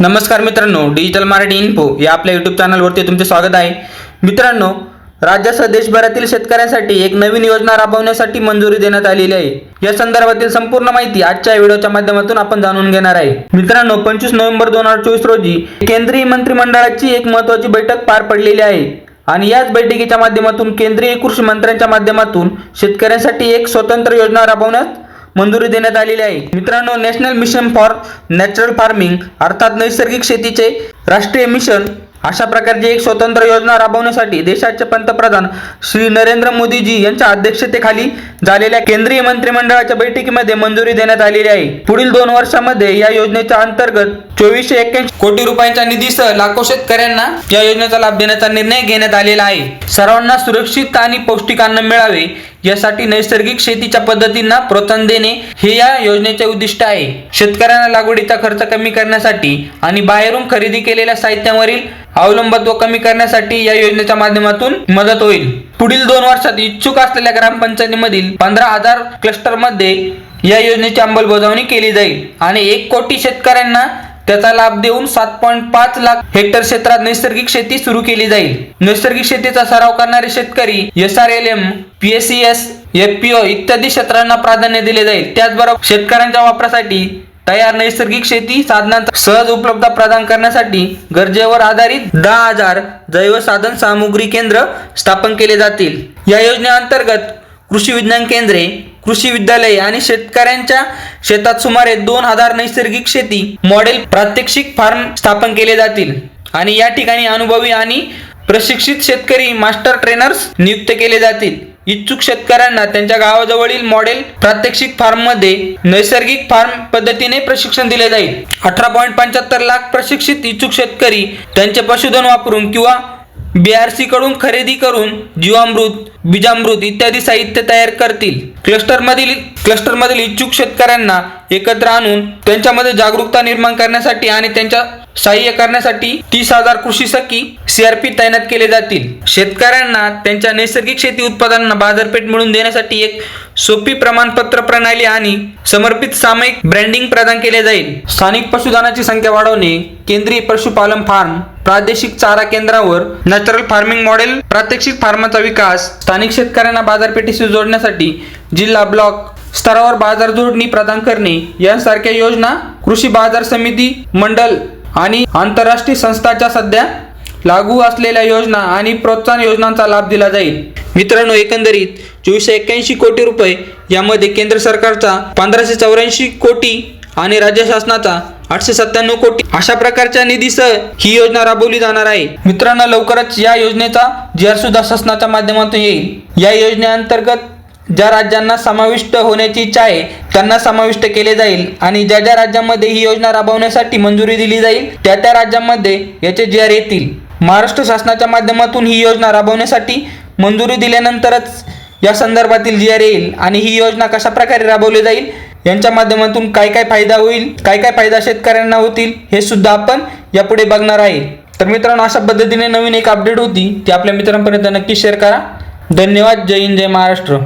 नमस्कार मित्रांनो digital Marathi info या आपल्या यूट्यूब चॅनलवरती तुमचे स्वागत आहे. मित्रांनो राज्यासह देशभरातील शेतकऱ्यांसाठी एक नवीन योजना राबवण्यासाठी मंजुरी देण्यात आलेली आहे. या संदर्भातील संपूर्ण माहिती आजच्या व्हिडिओच्या माध्यमातून आपण जाणून घेणार आहे. मित्रांनो पंचवीस नोव्हेंबर दोन हजार चोवीस रोजी केंद्रीय मंत्रिमंडळाची एक महत्वाची बैठक पार पडलेली आहे. आणि याच बैठकीच्या माध्यमातून केंद्रीय कृषी मंत्र्यांच्या माध्यमातून शेतकऱ्यांसाठी एक स्वतंत्र योजना राबवण्यात मंजुरी देण्यात आलेली आहे. मित्रांनो national mission for natural farming अर्थात नैसर्गिक शेतीचे राष्ट्रीय मिशन अशा प्रकारची एक स्वतंत्र योजना राबवण्यासाठी देशाचे पंतप्रधान श्री नरेंद्र मोदीजी यांच्या अध्यक्षतेखाली झालेल्या केंद्रीय मंत्रिमंडळाच्या बैठकीमध्ये मंजुरी देण्यात आलेली आहे. पुढील दोन वर्षामध्ये या योजनेच्या अंतर्गत चोवीसशे एक्क्याऐंशी कोटी रुपयांच्या निधीसह लाखो शेतकऱ्यांना या योजनेचा लाभ देण्याचा निर्णय घेण्यात आलेला आहे. सर्वांना सुरक्षित आणि पौष्टिक अन्न मिळावे यासाठी नैसर्गिक शेतीच्या पद्धतींना प्रोत्साहन देणे हे या योजनेचे उद्दिष्ट आहे. शेतकऱ्यांना लागवडीचा खर्च कमी करण्यासाठी आणि बाहेरून खरेदी केलेल्या साहित्यावरील अवलंबत्व कमी करण्यासाठी या योजनेच्या माध्यमातून मदत होईल. पुढील दोन वर्षात इच्छुक असलेल्या ग्रामपंचायतीमधील पंधरा हजार क्लस्टरमध्ये या योजनेची अंमलबजावणी केली जाईल आणि एक कोटी शेतकऱ्यांना त्याचा लाभ देऊन सात पॉईंट पाच लाख हेक्टर क्षेत्रात नैसर्गिक शेती सुरू केली जाईल. नैसर्गिक शेतीचा सराव करणारे शेतकरी S R L M P S C S F P O इत्यादी क्षेत्रांना प्राधान्य दिले जाईल. त्याचबरोबर शेतकऱ्यांच्या वापरासाठी तयार नैसर्गिक शेती साधनांचा सहज उपलब्ध प्रदान करण्यासाठी गरजेवर आधारित दहा हजार जैव साधन सामुग्री केंद्र स्थापन केले जातील. या योजनेअंतर्गत कृषी विज्ञान केंद्रे कृषी विद्यालय आणि शेतकऱ्यांच्या शेतात सुमारे दोन हजार नैसर्गिक शेती मॉडेल प्रात्यक्षिक फार्म स्थापन केले जातील. आणि या ठिकाणी अनुभवी आणि प्रशिक्षित शेतकरी मास्टर ट्रेनर्स नियुक्त केले जातील. इच्छुक शेतकऱ्यांना त्यांच्या गावाजवळील मॉडेल प्रात्यक्षिक फार्ममध्ये नैसर्गिक फार्म पद्धतीने प्रशिक्षण दिले जाईल. अठरा पॉईंट पंच्याहत्तर लाख प्रशिक्षित इच्छुक शेतकरी त्यांचे पशुधन वापरून किंवा बीआरसी कडून खरेदी करून जीवामृत बीजामृत इत्यादी साहित्य तयार करतील. क्लस्टरमधील क्लस्टरमधील इच्छुक शेतकऱ्यांना एकत्र आणून त्यांच्यामध्ये जागरूकता निर्माण करण्यासाठी आणि त्यांच्या सहाय्य करण्यासाठी तीस हजार कृषी सखी सीआरपी तैनात केले जातील. शेतकऱ्यांना त्यांच्या नैसर्गिक शेती उत्पादनांना बाजारपेठ मिळवून देण्यासाठी एक सोपी प्रमाणपत्र प्रणाली आणि समर्पित सामायिक ब्रँडिंग प्रदान केले जाईल. स्थानिक पशुधनाची संख्या वाढवणे केंद्रीय पशुपालन फार्म प्रादेशिक चारा केंद्रावर नॅचरल फार्मिंग मॉडेल प्रात्यक्षिक फार्माचा विकास स्थानिक शेतकऱ्यांना बाजारपेठेशी जोडण्यासाठी जिल्हा ब्लॉक स्तरावर बाजार जोडणी प्रदान करणे यांसारख्या योजना कृषी बाजार समिती मंडल आणि आंतरराष्ट्रीय संस्थाच्या सध्या लागू असलेल्या योजना आणि प्रोत्साहन योजनांचा लाभ दिला जाईल. मित्रांनो एकंदरीत चोवीसशे एक्क्याऐंशी कोटी रुपये यामध्ये केंद्र सरकारचा पंधराशे चौऱ्याऐंशी कोटी आणि राज्य शासनाचा आठशे सत्त्याण्णव कोटी. अशा प्रकारच्या निधीसह ही योजना राबवली जाणार आहे. मित्रांनो लवकरच या योजनेचा जी आर सुद्धा शासनाच्या माध्यमातून येईल. या योजनेअंतर्गत ज्या राज्यांना समाविष्ट होण्याची इच्छा आहे त्यांना समाविष्ट केले जाईल आणि ज्या ज्या राज्यांमध्ये ही योजना राबवण्यासाठी मंजुरी दिली जाईल त्या त्या राज्यांमध्ये याचे जी आर येतील. महाराष्ट्र शासनाच्या माध्यमातून ही योजना राबवण्यासाठी मंजुरी दिल्यानंतरच या संदर्भातील जी आर येईल आणि ही योजना कशा प्रकारे राबवली जाईल यांच्या माध्यमातून काय काय फायदा होईल काय काय फायदा शेतकऱ्यांना होतील हे सुद्धा आपण यापुढे बघणार आहे. तर मित्रांनो अशा पद्धतीने नवीन एक अपडेट होती ती आपल्या मित्रांपर्यंत नक्की शेअर करा. धन्यवाद. जय हिंद जय महाराष्ट्र.